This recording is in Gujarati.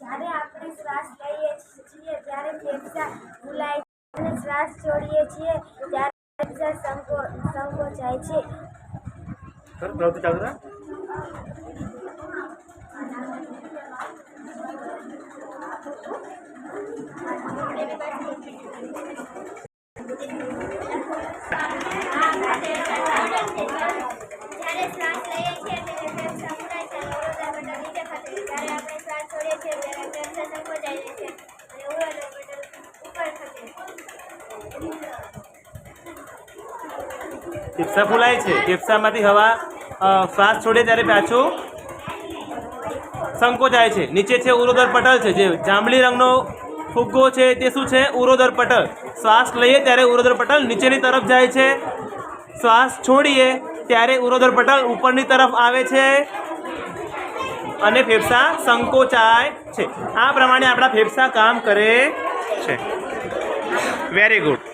જ્યારે આપણે શ્વાસ લઈએ છીએ ત્યારે ફેફસા ભૂલાય અને શ્વાસ છોડીએ છીએ, ત્યારે ફેફસા સંકો, સંકોચાય છે? ફેફસા ફૂલાય છે. ફેફસામાંથી હવા શ્વાસ છોડે ત્યારે પાછું સંકોચાય છે. નીચે છે ઉરોદર પટલ છે, જે જાંબલી રંગનો ફુગ્ગો છે તે શું છે? ઉરોદર પટલ. શ્વાસ લઈએ ત્યારે ઉરોદર પટલ નીચેની તરફ જાય છે. શ્વાસ છોડીએ ત્યારે ઉરોદર પટલ ઉપરની તરફ આવે છે અને ફેફસા સંકોચાય છે. આ પ્રમાણે આપણા ફેફસા કામ કરે છે. Very good